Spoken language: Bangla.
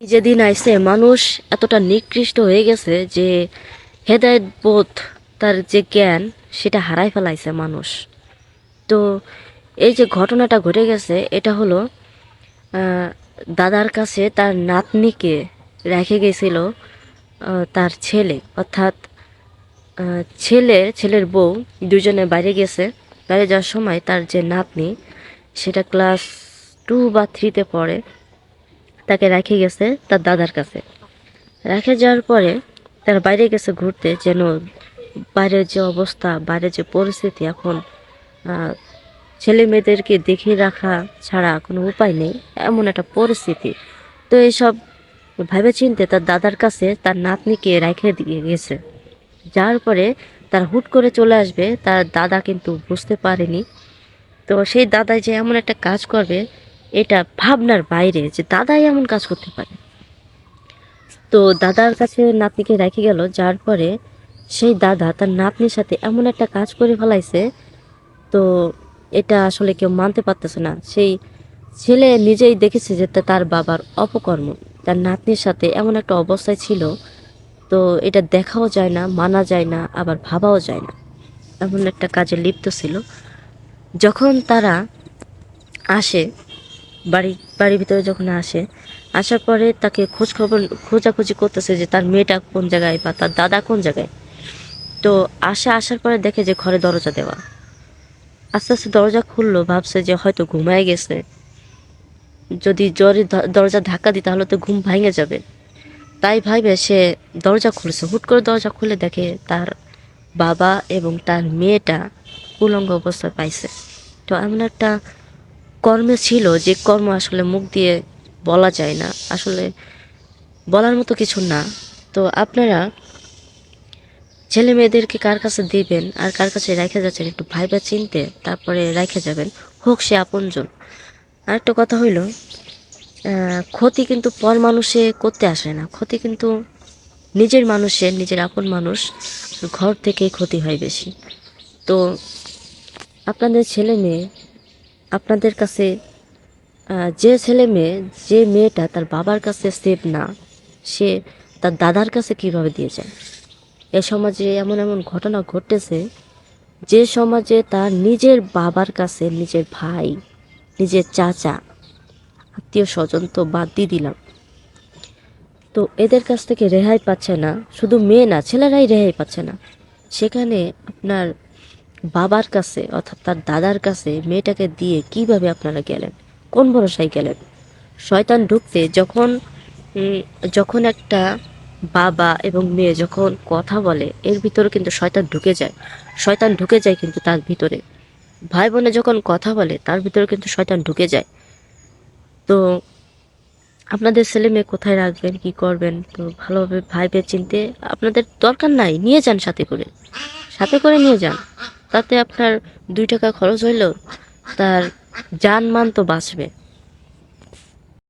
যেদিন আইসে মানুষ এতটা নিকৃষ্ট হয়ে গেছে যে হেদায়ত বোধ তার যে জ্ঞান, সেটা হারাই ফেলাইছে মানুষ। তো এই যে ঘটনাটা ঘটে গেছে, এটা হলো দাদার কাছে তার নাতনিকে রেখে গেছিল তার ছেলে। অর্থাৎ ছেলে, ছেলের বউ দুজনে বাইরে গেছে। বাইরে যাওয়ার সময় তার যে নাতনি, সেটা ক্লাস টু বা থ্রিতে পড়ে। তাকে রেখে গেছে তার দাদার কাছে। রেখে যাওয়ার পরে তারা বাইরে গেছে ঘুরতে, যেন বাইরের যে অবস্থা, বাইরের যে পরিস্থিতি এখন ছেলে মেয়েদেরকে দেখে রাখা ছাড়া কোনো উপায় নেই, এমন একটা পরিস্থিতি। তো এইসব ভেবে চিনতে তার দাদার কাছে তার নাতনিকে রেখে দিয়ে গেছে। যার পরে তার হুট করে চলে আসবে, তার দাদা কিন্তু বুঝতে পারেনি। তো সেই দাদাই যে এমন একটা কাজ করবে এটা ভাবনার বাইরে যে দাদাই এমন কাজ করতে পারে। তো দাদার কাছে নাতনিকে রেখে গেল যার পরে সেই দাদা তার নাতনির সাথে এমন একটা কাজ করে ফেলাইছে, তো এটা আসলে কেউ মানতে পারতেছে না। সেই ছেলে নিজেই দেখেছে যে তার বাবার অপকর্ম। তার নাতনির সাথে এমন একটা অবস্থায় ছিল, তো এটা দেখাও যায় না, মানা যায় না, আবার ভাবাও যায় না। এমন একটা কাজে লিপ্ত ছিল। যখন তারা আসে বাড়ি, বাড়ির ভিতরে যখন আসে, আসার পরে তাকে খোঁজ খবর খোঁজাখুঁজি করতেছে যে তার মেয়েটা কোন জায়গায় বা তার দাদা কোন জায়গায়। তো আসা, আসার পরে দেখে যে ঘরে দরজা দেওয়া। আস্তে আস্তে দরজা খুললো, ভাবছে যে হয়তো ঘুমায় গেছে। যদি ধ- দরজা ধাক্কা দিই তাহলে তো ঘুম ভাঙে যাবে। তাই ভাইবে সে দরজা খুলেছে। হুট করে দরজা খুলে দেখে তার বাবা এবং তার মেয়েটা উলঙ্গ অবস্থায় পাইছে। তো এমন একটা কর্মে ছিল যে কর্ম আসলে মুখ দিয়ে বলা যায় না, আসলে বলার মতো কিছু না। তো আপনারা ছেলে মেয়েদেরকে কার কাছে দিবেন আর কার কাছে রেখে যাচ্ছেন একটু ভাইবা চিনতে, তারপরে রেখে যাবেন, হোক সে আপনজন। আর একটা কথা হইল ক্ষতি কিন্তু পর মানুষে করতে আসে না। ক্ষতি কিন্তু নিজের মানুষের নিজের আপন মানুষ ঘর থেকেই ক্ষতি হয় বেশি। তো আপনাদের ছেলে মেয়ে আপনাদের কাছে যে ছেলে মেয়ে, যে মেয়েটা তার বাবার কাছে সেফ না, সে তার দাদার কাছে কীভাবে দিয়ে যায়? এ সমাজে এমন এমন ঘটনা ঘটেছে যে সমাজে তার নিজের বাবার কাছে নিজের ভাই, নিজের চাচা, আত্মীয় স্বজন তো বাদ দিয়ে দিলাম। তো এদের কাছ থেকে রেহাই পাচ্ছে না, শুধু মেয়ে না, ছেলেরাই রেহাই পাচ্ছে না। সেখানে আপনার বাবার কাছে অর্থাৎ তার দাদার কাছে মেয়েটাকে দিয়ে কীভাবে আপনারা গেলেন? কোন ভরসায় গেলেন? শয়তান ঢুকতে যখন যখন একটা বাবা এবং মেয়ে যখন কথা বলে, এর ভিতরে কিন্তু শয়তান ঢুকে যায়। শয়তান ঢুকে যায় কিন্তু তার ভিতরে। ভাই বোনে যখন কথা বলে, তার ভিতরে কিন্তু শয়তান ঢুকে যায়। তো আপনাদের ছেলে মেয়ে কোথায় রাখবেন, কি করবেন? তো ভালোভাবে ভাইবে চিনতে আপনাদের দরকার নাই, নিয়ে যান সাথে করে। সাথে করে নিয়ে যান। তাতে আপনার দুই টাকা খরচ হইলেও তার যানমান তো বাঁচবে।